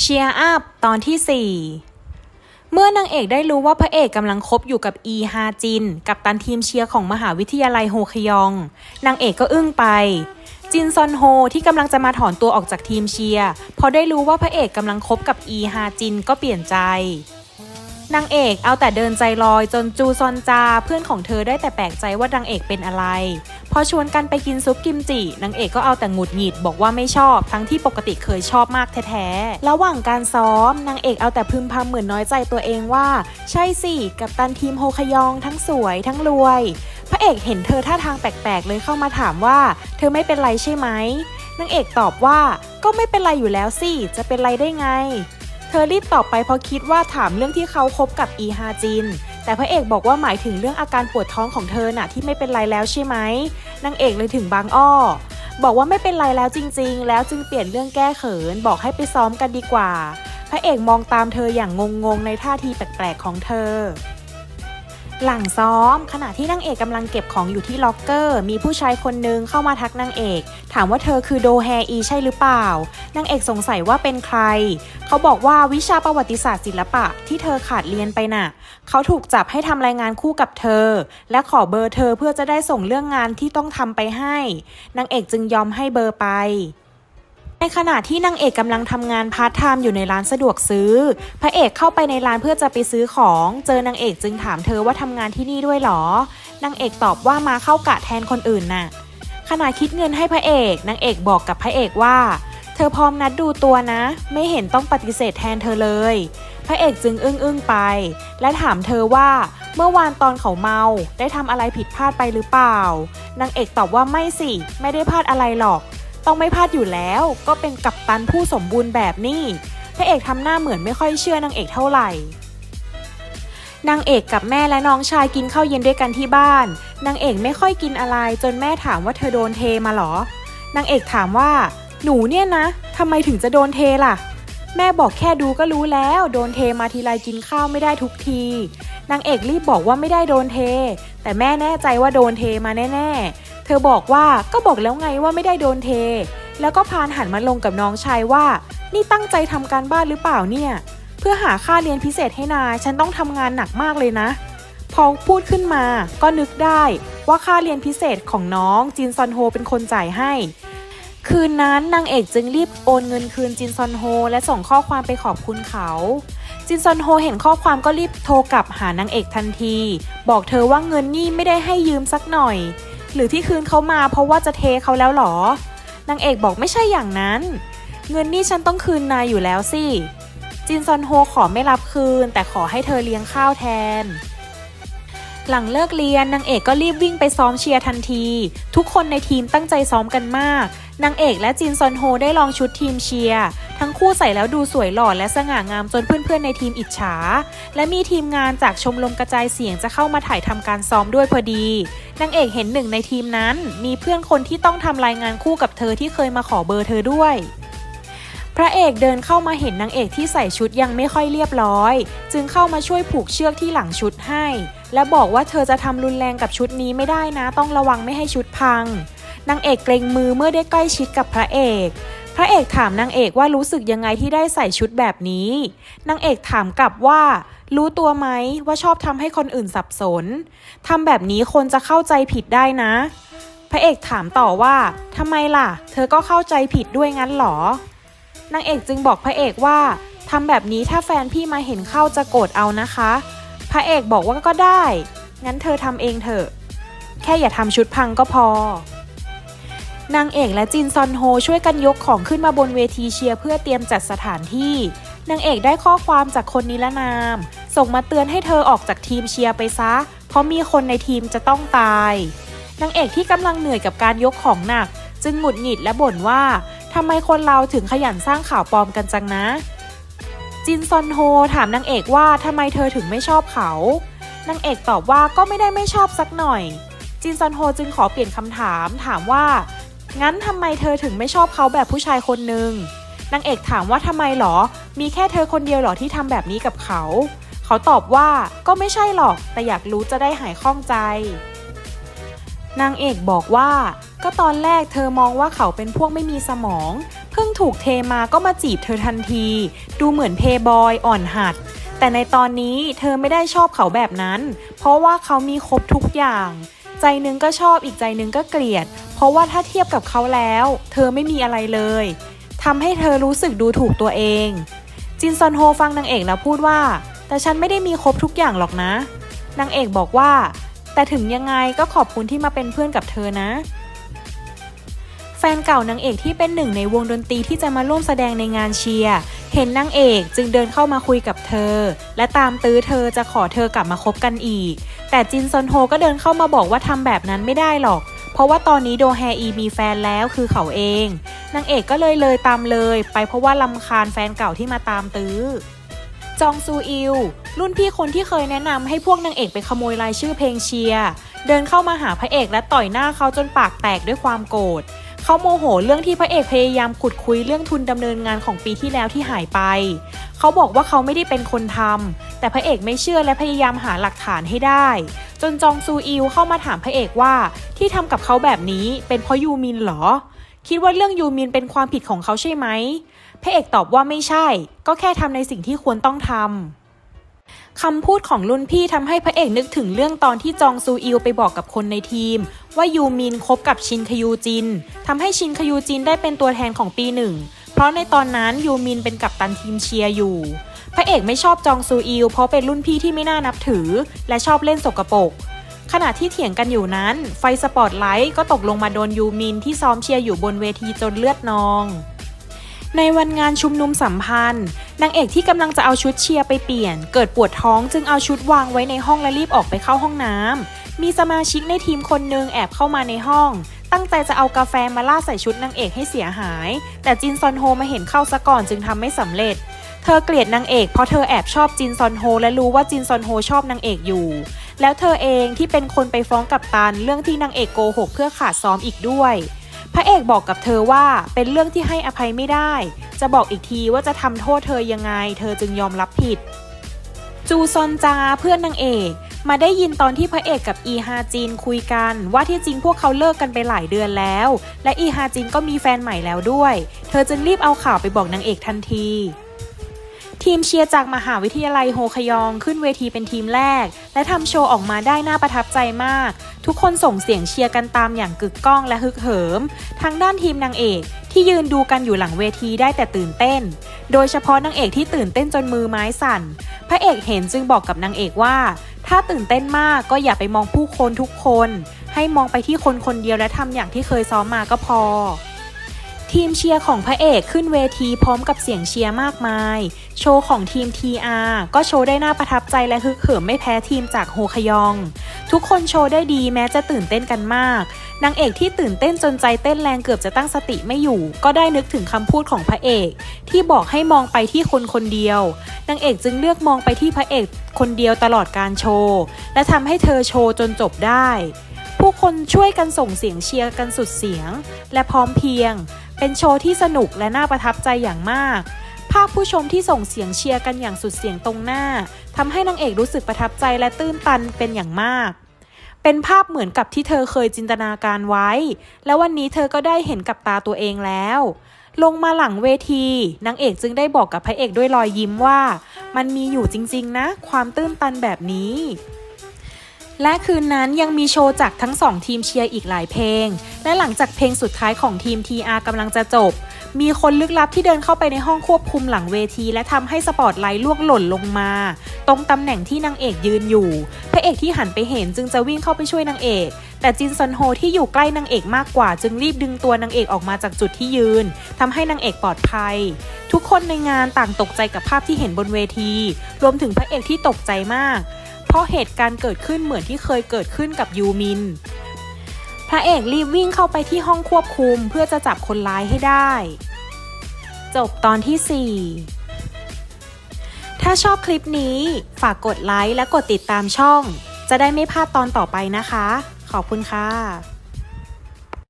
เชียร์อัพตอนที่ 4 เมื่อนางเอกได้รู้ว่าพระเอกกำลังคบอยู่กับอีฮาจิน กับตันทีมเชียร์ของมหาวิทยาลัยโฮคยอง นางเอกก็อึ้งไป จินซอนโฮที่กำลังจะมาถอนตัวออกจากทีมเชียร์พอได้รู้ว่าพระเอกกำลังคบกับอีฮาจินก็เปลี่ยนใจ นางเอกเอาแต่เดินใจลอยจนจูซอนจาเพื่อนของเธอได้แต่แปลกใจว่านางเอกเป็นอะไร พอชวนกันไปกินซุปกิมจินางเอกก็เอาแต่หงุดหงิดบอกว่าไม่ชอบ ทั้งที่ปกติเคยชอบมากแท้ๆ ระหว่างการซ้อมนางเอกเอาแต่พึมพำเหมือนน้อยใจตัวเองว่า ใช่สิ กับตันทีมโฮคยองทั้งสวยทั้งรวย พระเอกเห็นเธอท่าทางแปลกๆ เลยเข้ามาถามว่า เธอไม่เป็นไรใช่ไหมนางเอกตอบว่าก็ไม่เป็นไรอยู่แล้วสิจะเป็นไรได้ไง เธอรีบตอบไปเพราะคิดว่าถามเรื่องที่เขาคบกับอีฮาจิน แต่พระเอกบอกว่าหมายถึงเรื่องอาการปวดท้องของเธอน่ะที่ไม่เป็นไรแล้วใช่ไหมนางเอกเลยถึงบางอ้อ บอกว่าไม่เป็นไรแล้วจริง ๆ แล้วจึงเปลี่ยนเรื่องแก้เขิน บอกให้ไปซ้อมกันดีกว่า พระเอกมองตามเธออย่างงงๆในท่าทีแปลกๆของเธอ หลังซ้อม ขณะที่นางเอกกำลังเก็บของอยู่ที่ล็อกเกอร์ มีผู้ชายคนนึงเข้ามาทักนางเอก ถามว่าเธอคือโดแฮอีใช่หรือเปล่านางเอกสงสัยว่าเป็นใคร เขาบอกว่าวิชาประวัติศาสตร์ศิลปะที่เธอขาดเรียนไปน่ะ เขาถูกจับให้ทำรายงานคู่กับเธอ และขอเบอร์เธอเพื่อจะได้ส่งเรื่องงานที่ต้องทำไปให้นางเอกจึงยอมให้เบอร์ไป ในขณะที่นางเอกกำลังทำงานพาร์ทไทม์อยู่ในร้านสะดวกซื้อ พระเอกเข้าไปในร้านเพื่อจะไปซื้อของ เจอนางเอกจึงถามเธอว่าทำงานที่นี่ด้วยเหรอ นางเอกตอบว่ามาเข้ากะแทนคนอื่นน่ะ ขณะคิดเงินให้พระเอก นางเอกบอกกับพระเอกว่า เธอพร้อมนัดดูตัวนะ ไม่เห็นต้องปฏิเสธแทนเธอเลย พระเอกจึงอึ้งอึ้งๆไป และถามเธอว่าเมื่อวานตอนเขาเมา ได้ทำอะไรผิดพลาดไปหรือเปล่า นางเอกตอบว่าไม่สิ ไม่ได้พลาดอะไรหรอก ต้องไม่พลาดอยู่แล้ว ก็เป็นกัปตันผู้สมบูรณ์แบบนี้พระเอกทำหน้าเหมือนไม่ค่อยเชื่อนางเอกเท่าไหร่นางเอกกับแม่และน้องชายกินข้าวเย็นด้วยกันที่บ้าน นางเอกไม่ค่อยกินอะไร จนแม่ถามว่าเธอโดนเทมาเหรอ นางเอกถามว่า หนูเนี่ยนะทำไมถึงจะโดนเทล่ะ แม่บอกแค่ดูก็รู้แล้ว โดนเทมาทีไรกินข้าวไม่ได้ทุกที นางเอกรีบบอกว่าไม่ได้โดนเท แต่แม่แน่ใจว่าโดนเทมาแน่ๆ เธอบอกว่าก็บอกแล้วไงว่าไม่ได้โดนเท แล้วก็พานหันมาลงกับน้องชายว่า นี่ตั้งใจทำการบ้านหรือเปล่าเนี่ย เพื่อหาค่าเรียนพิเศษให้นายฉันต้องทำงานหนักมากเลยนะ พอพูดขึ้นมาก็นึกได้ว่าค่าเรียนพิเศษของน้องจินซอนโฮเป็นคนจ่ายให้ คืนนั้นนางเอกจึงรีบโอนเงินคืนจินซอนโฮและส่งข้อความไปขอบคุณเขาจินซอนโฮเห็นข้อความก็รีบโทรกลับหานางเอกทันที บอกเธอว่าเงินนี่ไม่ได้ให้ยืมสักหน่อย หรือที่คืนเขามาเพราะว่าจะเทเขาแล้วเหรอ นางเอกบอกไม่ใช่อย่างนั้น เงินนี่ฉันต้องคืนนายอยู่แล้วสิ จินซอนโฮขอไม่รับคืน แต่ขอให้เธอเลี้ยงข้าวแทน หลังเลิกเรียนนางเอกก็รีบวิ่งไปซ้อมเชียร์ทันที ทุกคนในทีมตั้งใจซ้อมกันมาก นางเอกและจินซอนโฮได้ลองชุดทีมเชียร์ ทั้งคู่ใส่แล้วดูสวยหล่อและสง่างามจนเพื่อนๆในทีมอิจฉา และมีทีมงานจากชมรมกระจายเสียงจะเข้ามาถ่ายทำการซ้อมด้วยพอดี นางเอกเห็นหนึ่งในทีมนั้น มีเพื่อนคนที่ต้องทำรายงานคู่กับเธอที่เคยมาขอเบอร์เธอด้วยพระเอกเดินเข้ามาเห็นนางเอกที่ใส่ชุดยังไม่ค่อยเรียบร้อย จึงเข้ามาช่วยผูกเชือกที่หลังชุดให้ และบอกว่าเธอจะทำรุนแรงกับชุดนี้ไม่ได้นะ ต้องระวังไม่ให้ชุดพังนางเอกเกรงมือเมื่อได้ใกล้ชิดกับพระเอก พระเอกถามนางเอกว่ารู้สึกยังไงที่ได้ใส่ชุดแบบนี้ นางเอกถามกลับว่า รู้ตัวไหมว่าชอบทำให้คนอื่นสับสนทำแบบนี้คนจะเข้าใจผิดได้นะ พระเอกถามต่อว่าทำไมล่ะ เธอก็เข้าใจผิดด้วยงั้นเหรอ นางเอกจึงบอกพระเอกว่าทำแบบนี้ถ้าแฟนพี่มาเห็นเข้าจะโกรธเอานะคะ พระเอกบอกว่าก็ได้ งั้นเธอทำเองเถอะ แค่อย่าทำชุดพังก็พอ นางเอกและจินซอนโฮช่วยกันยกของขึ้นมาบนเวทีเชียร์เพื่อเตรียมจัดสถานที่ นางเอกได้ข้อความจากคนนิรนาม ส่งมาเตือนให้เธอออกจากทีมเชียร์ไปซะ เพราะมีคนในทีมจะต้องตาย นางเอกที่กำลังเหนื่อยกับการยกของหนัก จึงหงุดหงิดและบ่นว่าทำไมคนเราถึงขยันสร้างข่าวปลอมกันจังนะ จินซอนโฮถามนางเอกว่าทำไมเธอถึงไม่ชอบเขา นางเอกตอบว่าก็ไม่ได้ไม่ชอบสักหน่อย จินซอนโฮจึงขอเปลี่ยนคำถามถามว่า งั้นทำไมเธอถึงไม่ชอบเขาแบบผู้ชายคนหนึ่งนางเอกถามว่าทำไมหรอ มีแค่เธอคนเดียวหรอที่ทำแบบนี้กับเขา เขาตอบว่าก็ไม่ใช่หรอก แต่อยากรู้จะได้หายข้องใจ นางเอกบอกว่า ก็ตอนแรกเธอมองว่าเขาเป็นพวกไม่มีสมอง เพิ่งถูกเทมาก็มาจีบเธอทันที ดูเหมือนเพย์บอยอ่อนหัด แต่ในตอนนี้เธอไม่ได้ชอบเขาแบบนั้น เพราะว่าเขามีครบทุกอย่าง ใจหนึงก็ชอบอีกใจหนึงก็เกลียด เพราะว่าถ้าเทียบกับเขาแล้ว เธอไม่มีอะไรเลยทำให้เธอรู้สึกดูถูกตัวเอง จินซอนโฮฟังนางเอกแล้วพูดว่า แต่ฉันไม่ได้มีครบทุกอย่างหรอกนะ นางเอกบอกว่า แต่ถึงยังไงก็ขอบคุณที่มาเป็นเพื่อนกับเธอนะ แฟนเก่านางเอกที่เป็นหนึ่งในวงดนตรีที่จะมาร่วมแสดงในงานเชียร์เห็นนางเอกจึงเดินเข้ามาคุยกับเธอ และตามตื้อเธอจะขอเธอกลับมาคบกันอีก แต่จินซอนโฮก็เดินเข้ามาบอกว่าทำแบบนั้นไม่ได้หรอก เพราะว่าตอนนี้โดแฮอีมีแฟนแล้วคือเขาเอง นางเอกก็เลยเลยตามเลย ไปเพราะว่าลำคาญแฟนเก่าที่มาตามตื้อ จองซูอิล รุ่นพี่คนที่เคยแนะนำให้พวกนางเอกไปขโมยรายชื่อเพลงเชียร์เดินเข้ามาหาพระเอกและต่อยหน้าเขาจนปากแตกด้วยความโกรธ เขาโมโหเรื่องที่พระเอกพยายามขุดคุยเรื่องทุนดำเนินงานของปีที่แล้วที่หายไป เขาบอกว่าเขาไม่ได้เป็นคนทำแต่พระเอกไม่เชื่อและพยายามหาหลักฐานให้ได้ จนจองซูอิลเข้ามาถามพระเอกว่าที่ทำกับเขาแบบนี้เป็นเพราะยูมินเหรอ คิดว่าเรื่องยูมินเป็นความผิดของเขาใช่ไหมพระเอกตอบว่าไม่ใช่ ก็แค่ทำในสิ่งที่ควรต้องทำคำพูดของรุ่นพี่ทำให้พระเอกนึกถึงเรื่องตอนที่จองซูอิลไปบอกกับคนในทีม ว่ายูมินคบกับชินคยูจินทำให้ชินคยูจินได้เป็นตัวแทนของปีหนึ่ง เพราะในตอนนั้นยูมินเป็นกัปตันทีมเชียร์อยู่ พระเอกไม่ชอบจองซูอิลเพราะเป็นรุ่นพี่ที่ไม่น่านับถือ และชอบเล่นสกปรกขณะที่เถียงกันอยู่นั้น ไฟสปอตไลท์ก็ตกลงมาโดนยูมินที่ซ้อมเชียร์อยู่บนเวทีจนเลือดนอง ในวันงานชุมนุมสัมพันธ์นางเอกที่กำลังจะเอาชุดเชียร์ไปเปลี่ยน เกิดปวดท้องจึงเอาชุดวางไว้ในห้องและรีบออกไปเข้าห้องน้ำ มีสมาชิกในทีมคนหนึ่งแอบเข้ามาในห้อง ตั้งใจจะเอากาแฟมาล่าใส่ชุดนางเอกให้เสียหาย แต่จินซอนโฮมาเห็นเข้าซะก่อนจึงทำไม่สำเร็จ เธอเกลียดนางเอกเพราะเธอแอบชอบจินซอนโฮและรู้ว่าจินซอนโฮชอบนางเอกอยู่ แล้วเธอเองที่เป็นคนไปฟ้องกับตันเรื่องที่นางเอกโกหกเพื่อขาดซ้อมอีกด้วย พระเอกบอกกับเธอว่าเป็นเรื่องที่ให้อภัยไม่ได้ จะบอกอีกทีว่าจะทำโทษเธอยังไง เธอจึงยอมรับผิดจูซอนจาเพื่อนนางเอก มาได้ยินตอนที่พระเอกกับอีฮาจินคุยกัน ว่าที่จริงพวกเขาเลิกกันไปหลายเดือนแล้ว และอีฮาจินก็มีแฟนใหม่แล้วด้วย เธอจึงรีบเอาข่าวไปบอกนางเอกทันที ทีมเชียร์จากมหาวิทยาลัยโฮคยองขึ้นเวทีเป็นทีมแรก และทำโชว์ออกมาได้น่าประทับใจมาก ทุกคนส่งเสียงเชียร์กันตามอย่างกึกก้องและฮึกเหิม ทางด้านทีมนางเอกที่ยืนดูกันอยู่หลังเวทีได้แต่ตื่นเต้น โดยเฉพาะนางเอกที่ตื่นเต้นจนมือไม้สั่น พระเอกเห็นจึงบอกกับนางเอกว่า ถ้าตื่นเต้นมากก็อย่าไปมองผู้คนทุกคน ให้มองไปที่คนคนเดียวและทำอย่างที่เคยซ้อมมาก็พอ ทีมเชียร์ของพระเอกขึ้นเวทีพร้อมกับเสียงเชียร์มากมาย โชว์ของทีม TR ก็โชว์ได้น่าประทับใจและฮึกเหิมไม่แพ้ทีมจากโฮคยอง ทุกคนโชว์ได้ดีแม้จะตื่นเต้นกันมาก นางเอกที่ตื่นเต้นจนใจเต้นแรงเกือบจะตั้งสติไม่อยู่ ก็ได้นึกถึงคำพูดของพระเอก ที่บอกให้มองไปที่คนคนเดียวนางเอกจึงเลือกมองไปที่พระเอกคนเดียวตลอดการโชว์ และทำให้เธอโชว์จนจบได้ ผู้คนช่วยกันส่งเสียงเชียร์กันสุดเสียง และพร้อมเพียง เป็นโชว์ที่สนุกและน่าประทับใจอย่างมาก ภาพผู้ชมที่ส่งเสียงเชียร์กันอย่างสุดเสียงตรงหน้าทำให้นางเอกรู้สึกประทับใจและตื้นตันเป็นอย่างมาก เป็นภาพเหมือนกับที่เธอเคยจินตนาการไว้ และวันนี้เธอก็ได้เห็นกับตาตัวเองแล้ว ลงมาหลังเวทีนางเอกจึงได้บอกกับพระเอกด้วยรอยยิ้มว่า มันมีอยู่จริงๆนะ ความตื้นตันแบบนี้ และคืนนั้นยังมีโชว์จากทั้งสองทีมเชียร์อีกหลายเพลง และหลังจากเพลงสุดท้ายของทีม TR กำลังจะจบ มีคนลึกลับที่เดินเข้าไปในห้องควบคุมหลังเวที และทำให้สปอตไลท์ล่วงหล่นลงมา ตรงตำแหน่งที่นางเอกยืนอยู่ พระเอกที่หันไปเห็นจึงจะวิ่งเข้าไปช่วยนางเอก แต่จินซอนโฮที่อยู่ใกล้นางเอกมากกว่า จึงรีบดึงตัวนางเอกออกมาจากจุดที่ยืนทำให้นางเอกปลอดภัย ทุกคนในงานต่างตกใจกับภาพที่เห็นบนเวที รวมถึงพระเอกที่ตกใจมาก เพราะเหตุการณ์เกิดขึ้นเหมือนที่เคยเกิดขึ้นกับยูมิน พระเอกรีบวิ่งเข้าไปที่ห้องควบคุมเพื่อจะจับคนร้ายให้ได้ จบตอนที่ 4 ถ้าชอบคลิปนี้ ฝากกดไลค์และกดติดตามช่อง จะได้ไม่พลาดตอนต่อไปนะคะ ขอบคุณค่ะ